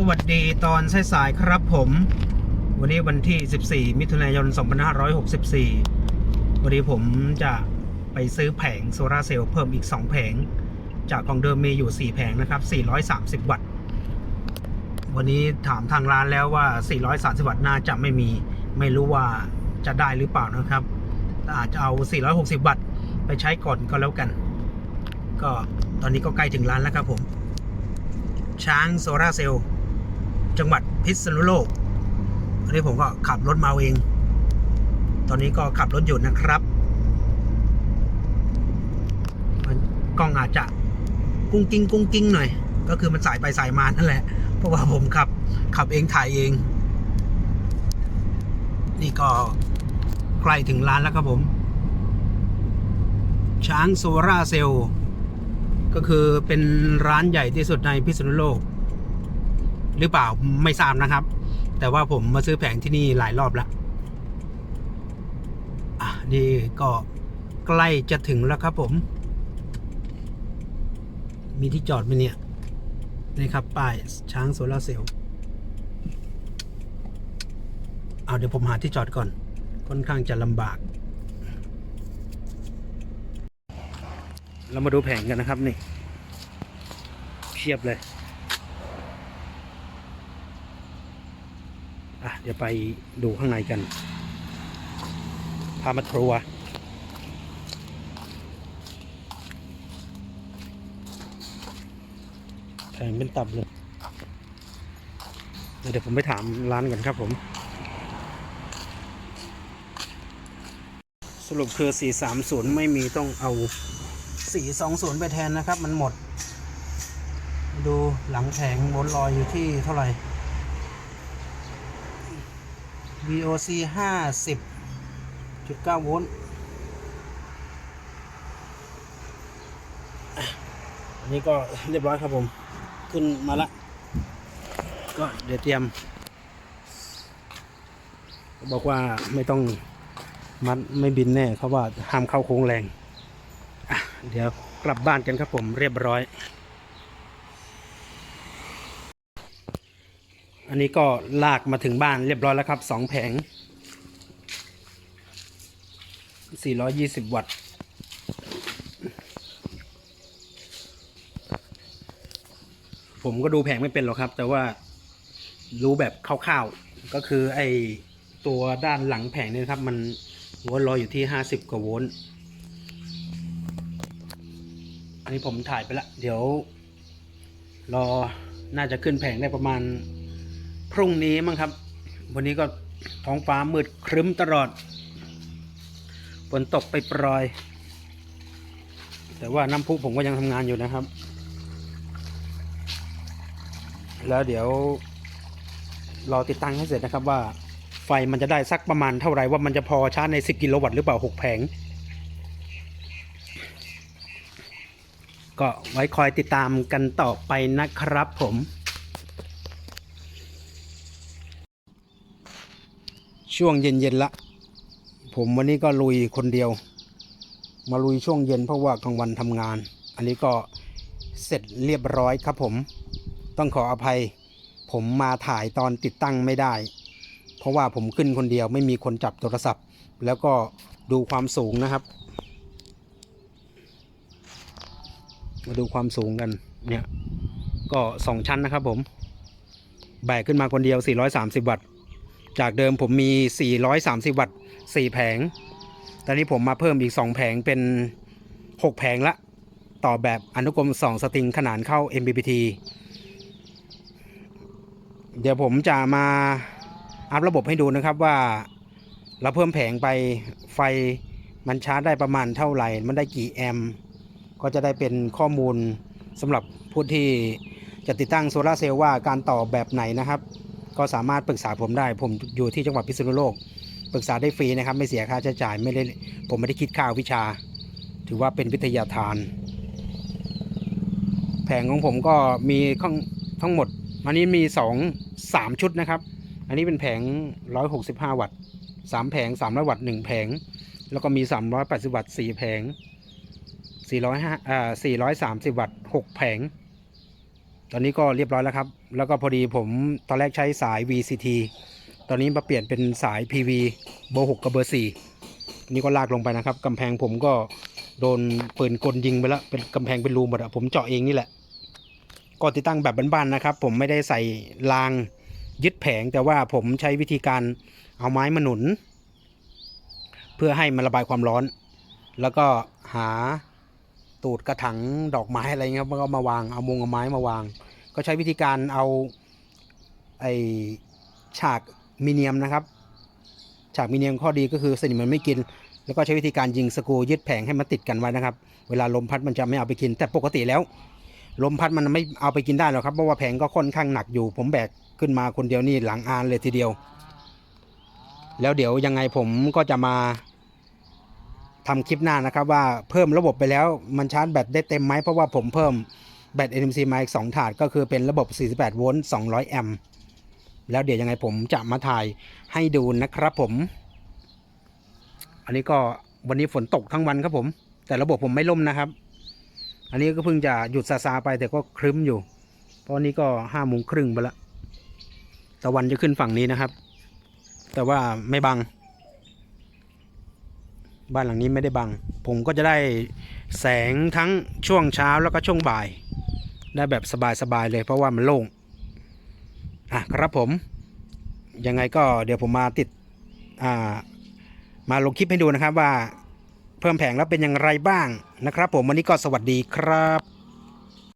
สวัสดีตอนสายๆครับผม วันนี้วันที่ 14 มิถุนายน 2564 วันนี้ผมจะไปซื้อแผงโซลาร์เซลล์เพิ่มอีก 2 แผง จากของเดิมมีอยู่ 4 แผงนะครับ 430 วัตต์ วันนี้ถามทางร้านแล้วว่า 430 วัตต์น่าจะไม่มี ไม่รู้ว่าจะได้หรือเปล่านะครับ อาจจะเอา 460 วัตต์ไปใช้ก่อนก็แล้วกัน ก็ตอนนี้ก็ใกล้ถึงร้านแล้วครับผมช้างโซลาร์เซลล์ จังหวัดพิษณุโลกวันนี้ผมก็ขับรถมาเอง ตอนนี้ก็ขับรถอยู่นะครับมันกล้องอาจจะกุ้งกิ้งกุ้งกิ้งหน่อย ก็คือมันสายไปสายมานั่นแหละ เพราะว่าผมขับขับเองถ่ายเอง นี่ก็ใกล้ถึงร้านแล้วครับผม ช้างโซลาเซลล์ก็คือเป็นร้านใหญ่ที่สุดในพิษณุโลก หรือเปล่าไม่ทราบนะครับ แต่ว่าผมมาซื้อแผงที่นี่หลายรอบแล้วอะนี่ก็ใกล้จะถึงแล้วครับผม มีที่จอดไหมเนี่ยนี่ครับป้ายช้างโซลาเซลล์เอาเดี๋ยวผมหาที่จอดก่อน ค่อนข้างจะลำบาก เรามาดูแผงกันนะครับนี่เพียบเลย อะ เดี๋ยวไปดูข้างในกัน พามาทัวร์แผงเป็นตับเลยเดี๋ยวผมไปถามร้านกันครับผม สรุปคือ 430 ไม่มีต้องเอา 420 ไปแทนนะครับ มันหมด ดูหลังแผงบนลอยอยู่ที่เท่าไหร่ VOC 50.9โวลต์อันนี้ก็เรียบร้อยครับผม ขึ้นมาละ ก็เดี๋ยวเตรียม บอกว่าไม่ต้องมัดไม่บินแน่เขาะว่าห้ามเข้าโค้งแรง เดี๋ยวกลับบ้านกันครับผมเรียบร้อย อันนี้ก็ลากมาถึงบ้านเรียบร้อยแล้วครับสองแผง 420 วัตต์ ผมก็ดูแผงไม่เป็นหรอกครับ แต่ว่ารู้แบบคร่าวๆ ก็คือไอตัวด้านหลังแผงเนี่ยครับ มันวลต์รออยู่ที่ 50 กว่าโวลต์ อันนี้ผมถ่ายไปละ เดี๋ยว รอน่าจะขึ้นแผงได้ประมาณ รุ่งนี้มั้งครับ วันนี้ก็ท้องฟ้ามืดครึ้มตลอดฝนตกไปปรอย แต่ว่าน้ำพุผมก็ยังทำงานอยู่นะครับ แล้วเดี๋ยวรอติดตั้งให้เสร็จนะครับว่าไฟมันจะได้สักประมาณเท่าไหร่ว่ามันจะพอชาร์จใน 10 กิโลวัตต์หรือเปล่า 6 แผง ก็ไว้คอยติดตามกันต่อไปนะครับผม ช่วงเย็นๆละ ผมวันนี้ก็ลุยคนเดียว มาลุยช่วงเย็นเพราะว่ากลางวันทำงาน อันนี้ก็เสร็จเรียบร้อยครับผม ต้องขออภัย ผมมาถ่ายตอนติดตั้งไม่ได้ เพราะว่าผมขึ้นคนเดียวไม่มีคนจับโทรศัพท์ แล้วก็ดูความสูงนะครับ มาดูความสูงกันเนี่ยก็สองชั้นนะครับผม แบกขึ้นมาคนเดียว 430 วัตต์ จากเดิมผมมี 430 วัตต์ 4 แผง ตอนนี้ผมมาเพิ่มอีก 2 แผงเป็น 6 แผงละ ต่อแบบอนุกรม 2 สตริงขนานเข้า MPPT เดี๋ยวผมจะมาอัพระบบให้ดูนะครับว่าเราเพิ่มแผงไปไฟมันชาร์จได้ประมาณเท่าไหร่ มันได้กี่แอมป์ก็จะได้เป็นข้อมูลสำหรับผู้ที่จะติดตั้งโซลาเซลล์ว่าการต่อแบบไหนนะครับ ก็สามารถปรึกษาผมได้ ผมอยู่ที่จังหวัดพิษณุโลก ปรึกษาได้ฟรีนะครับ ไม่เสียค่าใช้จ่ายไม่ได้ผมไม่ได้คิดค่าวิชา ถือว่าเป็นวิทยาทาน แผงของผมก็มีข้างทั้งหมด อันนี้มีสองสามชุดนะครับ อันนี้เป็นแผง 165 วัตต์สามแผง 300 วัตต์หนึ่งแผง แล้วก็มี 380 วัตต์สี่แผง405อ่า430 วัตต์หกแผง ตอนนี้ก็เรียบร้อยแล้วครับแล้วก็พอดีผมตอนแรกใช้สาย VCT ตอนนี้มาเปลี่ยนเป็นสาย PV เบอร์ 6 กับเบอร์ 4 นี่ก็ลากลงไปนะครับกำแพงผมก็โดนปืนกลยิงไปแล้วเป็นกำแพงเป็นรูหมดอะผมเจาะเองนี่แหละก็ติดตั้งแบบบ้านๆนะครับ ผมไม่ได้ใส่รางยึดแผง แต่ว่าผมใช้วิธีการเอาไม้มาหนุน เพื่อให้มันระบายความร้อน แล้วก็หาตูดกระถางดอกไม้อะไรเงี้ยครับก็มาวางเอามงเอาไม้มาวาง ก็ใช้วิธีการเอาไอฉากมิเนียมนะครับ ฉากมิเนียมข้อดีก็คือสนิมมันไม่กิน แล้วก็ใช้วิธีการยิงสกูยึดแผงให้มันติดกันไว้นะครับ เวลาลมพัดมันจะไม่เอาไปกิน แต่ปกติแล้ว ลมพัดมันไม่เอาไปกินได้หรอกครับเพราะว่าแผงก็ค่อนข้างหนักอยู่ ผมแบกขึ้นมาคนเดียวนี่หลังอานเลยทีเดียว แล้วเดี๋ยวยังไงผมก็จะมาทำคลิปหน้านะครับว่าเพิ่มระบบไปแล้วมันชาร์จแบตได้เต็มไหมเพราะว่าผมเพิ่ม แบต NMC มาอีก 2 ถาดก็คือเป็นระบบ 48 โวลต์ 200 แอมป์แล้วเดี๋ยวยังไงผมจะมาถ่ายให้ดูนะครับผม อันนี้ก็วันนี้ฝนตกทั้งวันครับผม แต่ระบบผมไม่ล่มนะครับ อันนี้ก็เพิ่งจะหยุดซาซาไปแต่ก็ครึ้มอยู่ เพราะนี้ก็ห้าโมงครึ่งไปละตะวันจะขึ้นฝั่งนี้นะครับ แต่ว่าไม่บัง บ้านหลังนี้ไม่ได้บัง ผมก็จะได้แสงทั้งช่วงเช้าแล้วก็ช่วงบ่าย ได้แบบสบายๆเลยเพราะว่ามันโล่งอะครับผม ยังไงก็เดี๋ยวผมมาติดอ่ามาลงคลิปให้ดูนะครับว่าเพิ่มแผงแล้วเป็นอย่างไรบ้างนะครับผมวันนี้ก็สวัสดีครับ